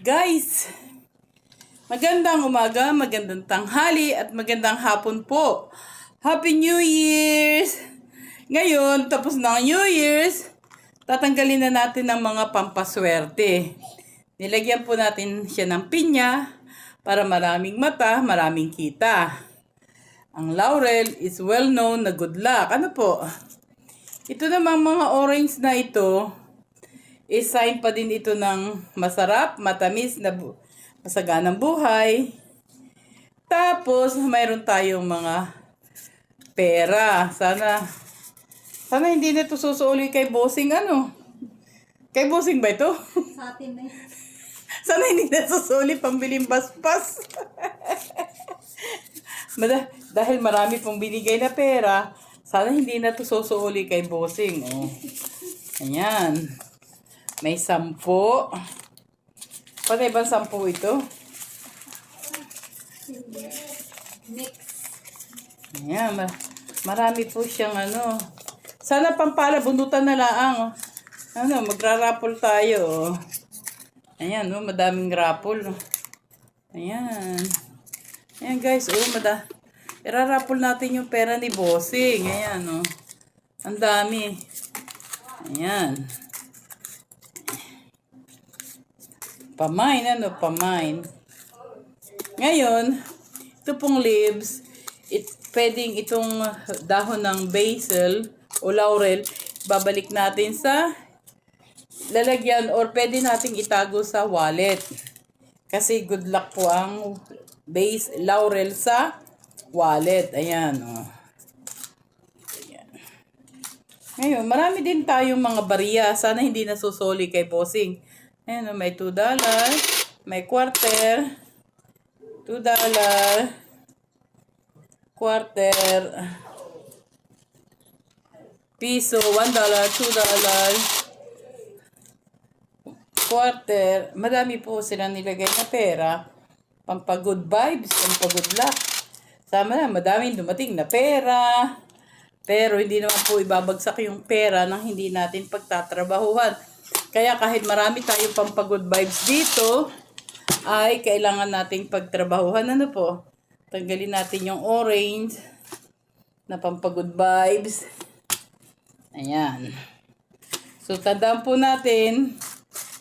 Guys, magandang umaga, magandang tanghali, at magandang hapon po. Happy New Year's! Ngayon, tapos na ang New Year's, tatanggalin na natin ang mga pampaswerte. Nilagyan po natin siya ng pinya para maraming mata, maraming kita. Ang laurel is well known na good luck. Ano po? Ito namang mga orange na ito, is sign pa din ito ng masarap, matamis na bu- masaganang buhay. Tapos, mayroon tayong mga pera. Sana, sana hindi na ito susuuli kay bossing ano. Kay bossing ba ito? Sa atin na yun. Sana hindi na susuli pambiling baspas. Mada, dahil marami pong binigay na pera, sana hindi na to susuuli kay bossing. Oh. Ayan. May sampo. Patay ba sampo ito? Mix. Ayan. ma- marami po siyang ano. Sana pampala, bundutan na laang. Oh. Ano, magrarapol tayo. Oh. Ayan, oh, madaming rapol. Ayan. Ayan guys, oh, mada. Irarapol natin yung pera ni Bossing. Ayan, oh. Ang dami. Ayan. Pamain, ano, pamain. Ngayon, ito pong leaves, it, pwedeng itong dahon ng basil o laurel, babalik natin sa lalagyan or pwede nating itago sa wallet. Kasi good luck po ang base laurel sa wallet. Ayan, oh. Ayan. Ngayon, marami din tayong mga bariya. Sana hindi nasusoli kay bossing. Ayan, may 2 dollar, may quarter, 2 dollar, quarter, piso, 1 dollar, 2 dollar, quarter, madami po silang nilagay na pera. Pampagood vibes, pampagood luck. Sama na, madaming dumating na pera. Pero hindi naman po ibabagsak yung pera nang hindi natin pagtatrabahuhan. Kaya kahit marami tayong pampagood vibes dito, ay kailangan nating pagtrabahuhan. Ano po? Tanggalin natin yung orange na pampagood vibes. Ayan. So, tandaan po natin,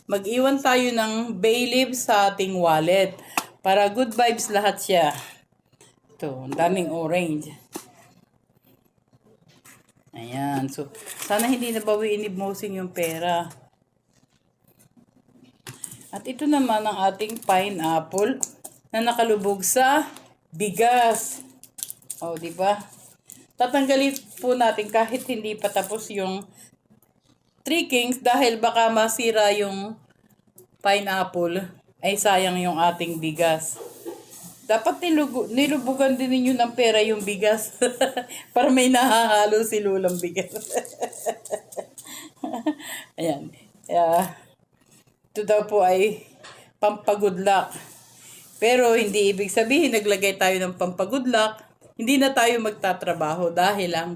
mag-iwan tayo ng bay leaves sa ating wallet para good vibes lahat siya. Ito, ang daming orange. Ayan. So, sana hindi nabawiin ni Mosing yung pera. At ito naman ang ating pineapple na nakalubog sa bigas. O, di ba? Tatanggalin po natin kahit hindi pa tapos yung three kings dahil baka masira yung pineapple ay sayang yung ating bigas. Dapat nilugu- nilubugan din ninyo ng pera yung bigas para may nahahalo si lulang bigas. Ayan. Kaya, ito daw po ay pampagood luck. Pero hindi ibig sabihin naglagay tayo ng pampagood luck, hindi na tayo magtatrabaho dahil ang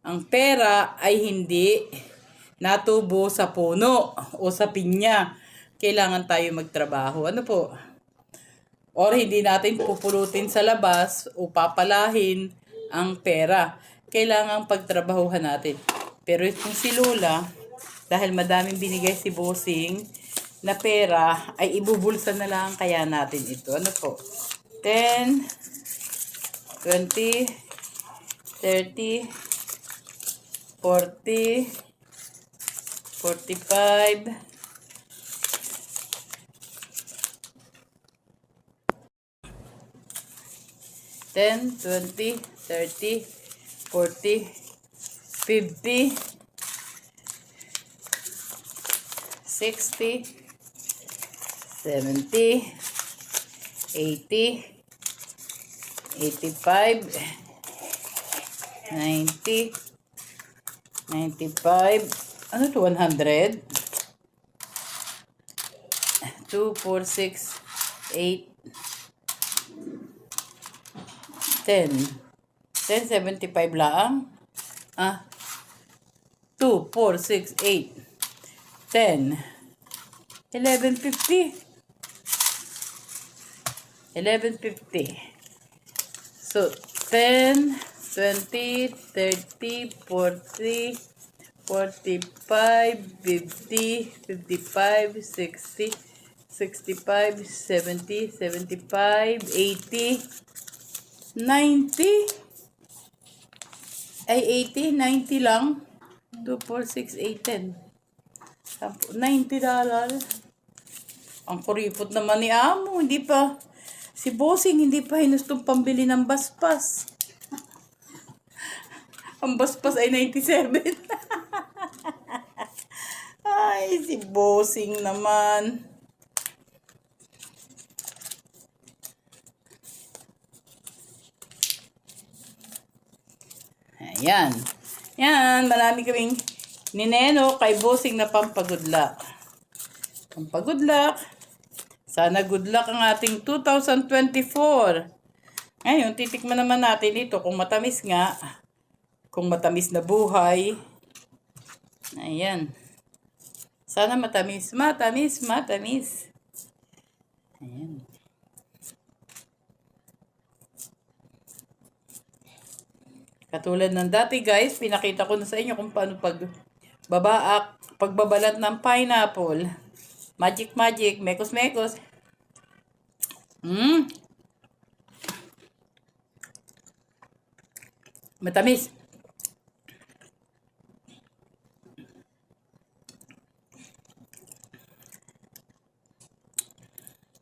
ang pera ay hindi natubo sa puno o sa pinya. Kailangan tayo magtrabaho. Ano po? Or hindi natin pupulutin sa labas o papalahin ang pera. Kailangan pagtrabahuhan natin. Pero itong si Lola, dahil madaming binigay si Bossing na pera, ay ibubulsa na lang kaya natin ito. Ano po? 10, 20, 30, 40, 45, ten, twenty, thirty, forty, fifty, sixty, seventy, eighty, eighty-five, ninety, ninety-five, ano to, one hundred? Two, four, six, eight, 10. 10.75 lang. Ah. 2, 4, 6, 8, 10. 11.50. 11.50. So, 10, 20, 30, 40, 45, 50, 55, 60, 65, 70, 75, 80, 90. Ay, 80, 90 lang. 2, 4, 6, 8, 10. Sampu- 90 dollars. Ang kuripot naman ni Amo. Hindi pa, si Bossing hindi pa hinustong pambili ng baspas. Ang baspas ay 97. ay, si Bossing naman. Ayan. Yan, marami kaming nineno kay Bossing na pampagudlak. Pampagudlak. Sana good luck ang ating 2024. Ngayon, titikman naman natin ito kung matamis nga. Kung matamis na buhay. Ayan. Sana matamis, matamis, matamis. Ayan. Katulad ng dati guys, pinakita ko na sa inyo kung paano pag babaak, pagbabalat ng pineapple. Magic magic, mekos mekos. Mmm. Matamis.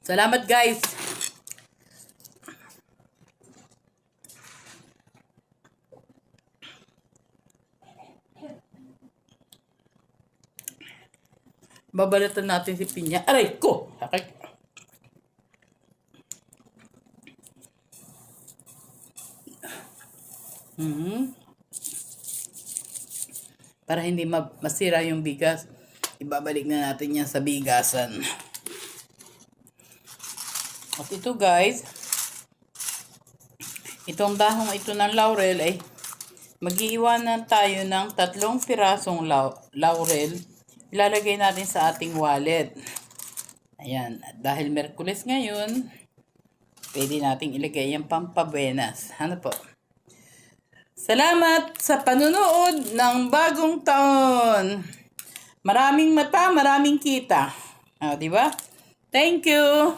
Salamat guys. Babalatan natin si Pinya. Aray ko! Sakit. Mhm. Para hindi ma- masira yung bigas, ibabalik na natin yan sa bigasan. At ito guys, itong dahong ito ng laurel ay magiiwanan tayo ng tatlong pirasong lau- laurel. Ilalagay natin sa ating wallet. Ayan, at dahil Merkules ngayon, pwede nating ilagay yung pampabuenas. Ano po? Salamat sa panunood ng bagong taon. Maraming mata, maraming kita. Ah, di ba? Thank you.